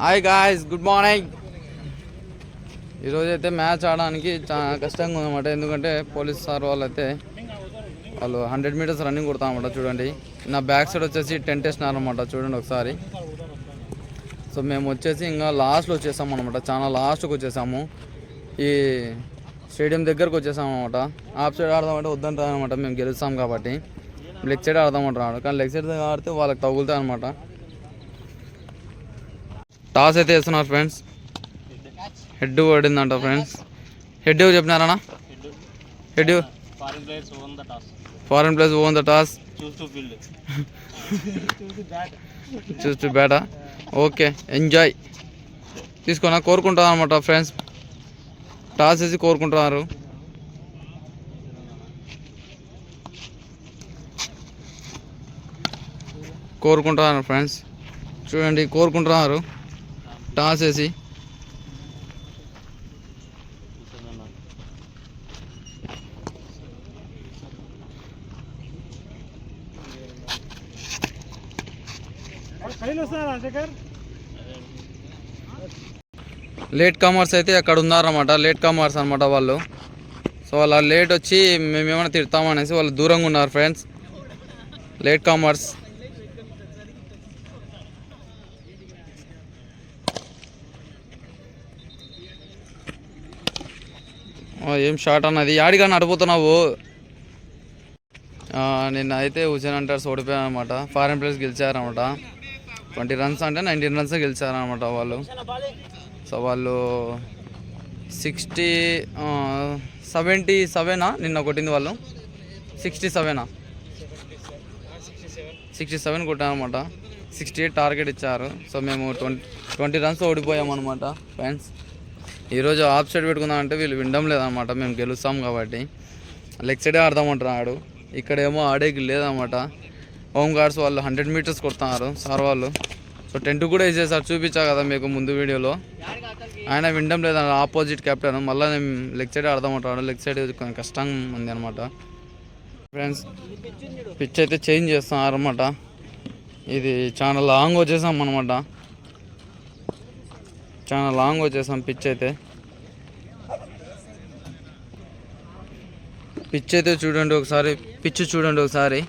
Hi guys good morning ఈరోజు అయితే match ఆడడానికి చాలా కష్టంగా ఉందన్నమాట. ఎందుకంటే పోలీస్ సార్ వాళ్ళు అయితే వాళ్ళు హండ్రెడ్ మీటర్స్ రన్నింగ్ కొడతామన్నమాట చూడండి. నా బ్యాక్ సైడ్ వచ్చేసి టెంట్ వేసినారనమాట చూడండి ఒకసారి. సో మేము వచ్చేసి ఇంకా లాస్ట్లో వచ్చేసాము అనమాట చాలా లాస్ట్కి వచ్చేసాము. ఈ స్టేడియం దగ్గరకు వచ్చేసాము అనమాట ఆఫ్ సైడ్ ఆడదామంటే వద్దంటారు అనమాట మేము గెలుస్తాం కాబట్టి. లెగ్ సైడ్ ఆడదామంటారు కానీ లెగ్ సైడ్ ఆడితే వాళ్ళకి తగులుతాయి అనమాట టాస్ అయితే వేస్తున్నారు ఫ్రెండ్స్. హెడ్ పడిందంట ఫ్రెండ్స్. హెడ్ ఎవరు చెప్పినారనా head foreign place on the toss. Choose to బ్యాటా బేటా ఓకే ఎంజాయ్ తీసుకున్నా కోరుకుంటాను అనమాట ఫ్రెండ్స్. టాస్ వేసి కోరుకుంటున్నారు. కోరుకుంటున్నారు ఫ్రెండ్స్. చూడండి కోరుకుంటున్నారు. టాస్ వేసి లేట్ కామర్స్ అయితే అక్కడ ఉన్నారన్నమాట. లేట్ కామర్స్ అనమాట వాళ్ళు. సో వాళ్ళ లేట్ వచ్చి మేమేమైనా తిడతామనేసి వాళ్ళు దూరంగా ఉన్నారు ఫ్రెండ్స్ లేట్ కామర్స్ ఏం షార్ట్ అన్నది. యాడిగా నడిపోతున్నావు నిన్న అయితే హుసేన్ అంటర్స్ ఓడిపోయాను అనమాట ఫారెన్ ప్లేస్ గెలిచారనమాట. ట్వంటీ రన్స్ అంటే నైన్టీన్ రన్స్ గెలిచారనమాట వాళ్ళు. సో వాళ్ళు సిక్స్టీ సెవెంటీ సెవెనా నిన్న కొట్టింది వాళ్ళు. సిక్స్టీ సెవెనా సిక్స్టీ సెవెన్ కొట్టారనమాట. సిక్స్టీ ఎయిట్ టార్గెట్ ఇచ్చారు. సో మేము ట్వంటీ ట్వంటీ రన్స్ ఓడిపోయామన్నమాట ఫ్రెండ్స్ ఈరోజు ఆఫ్ సైడ్ పెట్టుకుందామంటే వీళ్ళు వినడం లేదనమాట మేము గెలుస్తాం కాబట్టి. లెగ్ సైడే ఆడదామంటున్నాడు. ఇక్కడేమో ఆడేకి లేదనమాట హోమ్ గార్డ్స్ వాళ్ళు హండ్రెడ్ మీటర్స్ కొడుతున్నారు. సార్ వాళ్ళు. సో టెంట్ కూడా వేసేసారు. చూపించా కదా మీకు ముందు వీడియోలో. ఆయన వినడం లేదన్న ఆపోజిట్ కెప్టెన్ మళ్ళీ నేను లెగ్ సైడ్ ఆడదామంటాడు లెగ్ సైడ్ కొంచెం కష్టంగా ఉంది అనమాట ఫ్రెండ్స్ పిచ్ అయితే చేంజ్ చేస్తున్నారు అనమాట ఇది చాలా లాంగ్ వచ్చేసాం అనమాట చాలా లాంగ్ వచ్చేసాం పిచ్ అయితే. పిచ్ అయితే చూడండి ఒకసారి పిచ్ చూడండి ఒకసారి.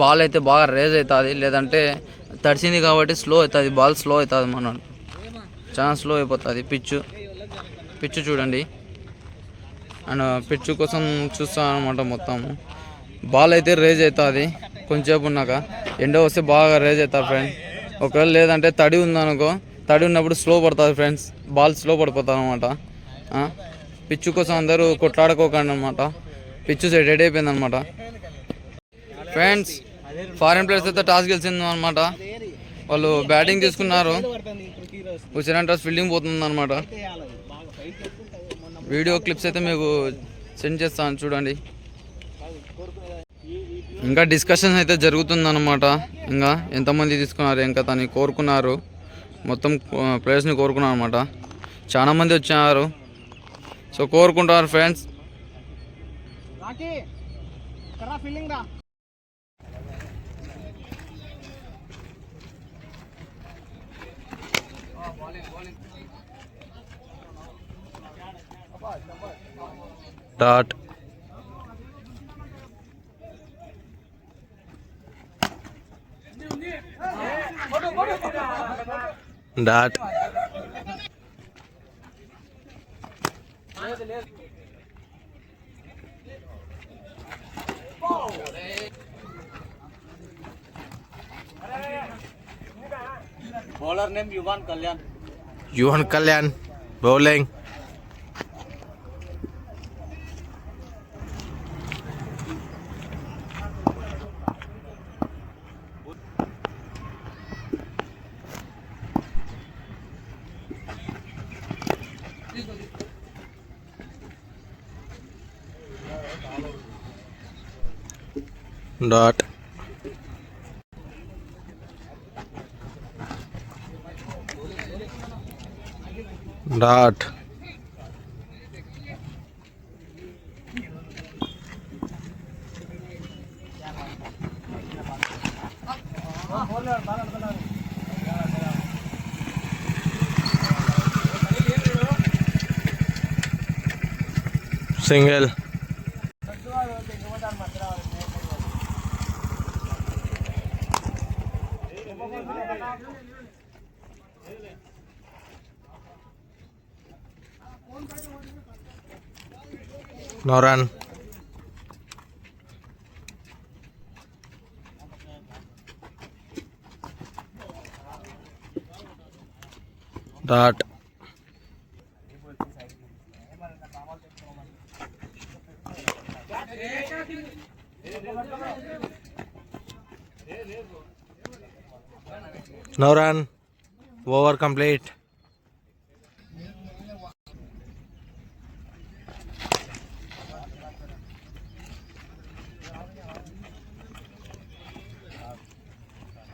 బాల్ అయితే బాగా రేజ్ అవుతుంది లేదంటే తడిసింది కాబట్టి స్లో అవుతుంది బాల్ స్లో అవుతుంది మన చాలా స్లో అయిపోతుంది పిచ్చు పిచ్చు చూడండి. అండ్ పిచ్చు uh, కోసం చూస్తాను అనమాట మొత్తం. బాల్ అయితే రేజ్ అవుతుంది కొంచెంసేపు ఉన్నాక. ఎండ వస్తే బాగా రేజ్ అవుతుంది ఫ్రెండ్ ఒకవేళ లేదంటే తడి ఉందనుకో తడి ఉన్నప్పుడు స్లో పడుతుంది ఫ్రెండ్స్ బాల్ స్లో పడిపోతుంది అనమాట పిచ్చు కోసం అందరూ కొట్లాడుకోకండి అనమాట పిచ్చు సెట్ అయిపోయింది అనమాట ఫ్రెండ్స్ ఫారిన్ ప్లేయర్స్ అయితే టాస్ గెలిచింది అనమాట వాళ్ళు బ్యాటింగ్ తీసుకున్నారు. హుసేన్ టాస్ ఫీల్డింగ్ పోతుంది అనమాట వీడియో క్లిప్స్ అయితే మీకు సెండ్ చేస్తాను చూడండి. ఇంకా డిస్కషన్ అయితే జరుగుతుందన్నమాట. ఇంకా ఎంతమంది తీసుకున్నారు ఇంకా తను కోరుకున్నారు. మొత్తం ప్లేయర్స్ని కోరుకున్నారు అనమాట చాలా మంది వచ్చారు. సో కోరుకుంటారు friends. Dot dot bowler name Yuvan Kalyan Yuvan Kalyan bowling dot dot single no run dot No run. Over complete.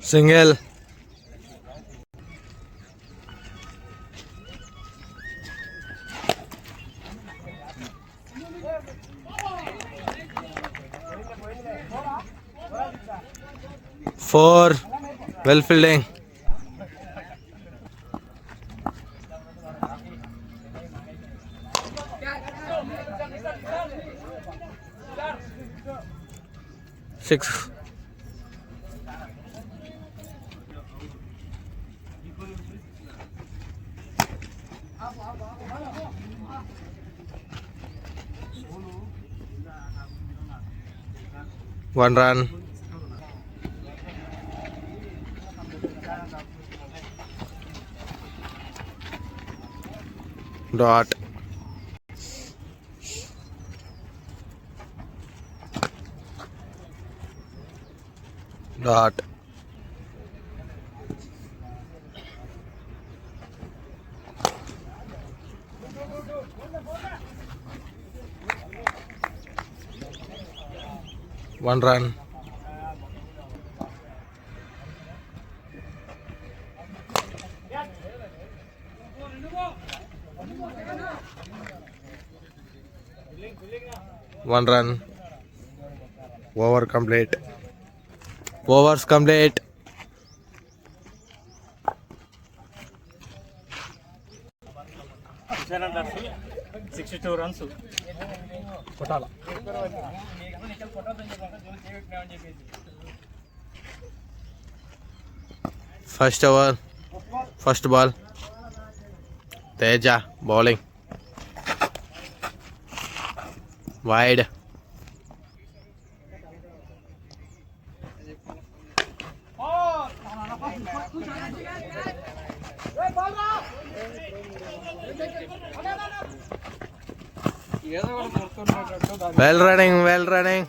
Single. Four. Well fielding. six. One run. Dot. Dot. One run. One run. Over complete. Overs complete. Sixty two runs First over. First ball. Teja bowling. Wide. Well running, well running.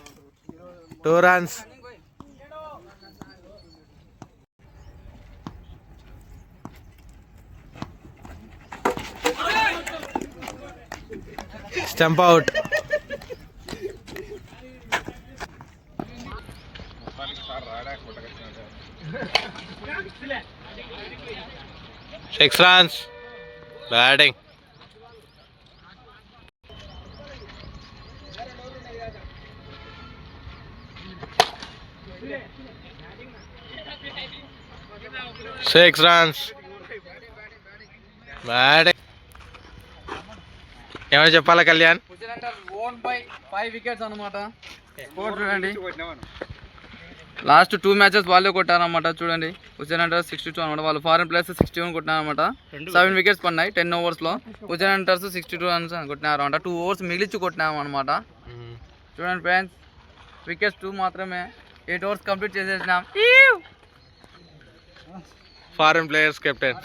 Two runs. Stamp out. Six runs. Batting. Six runs. Batting. ఏమైనా చెప్పాలా Kalyan? Won by five wickets అనమాట score చూడండి. Last two matches వాళ్ళే కొట్టారనమాట చూడండి. Hussain hunters sixty two అనమాట వాళ్ళు foreign players sixty one కొట్టినారనమాట సెవెన్ వికెట్స్ పడినాయి ten ఓవర్స్లో Hussain hunters sixty two runs కొట్టినారు అనమాట టూ ఓవర్స్ మిగిలిచ్చి కొట్టినాము అనమాట చూడండి ఫ్రెండ్స్ వికెట్స్ టూ మాత్రమే. Eight overs complete చేసేసినాం. Foreign players captain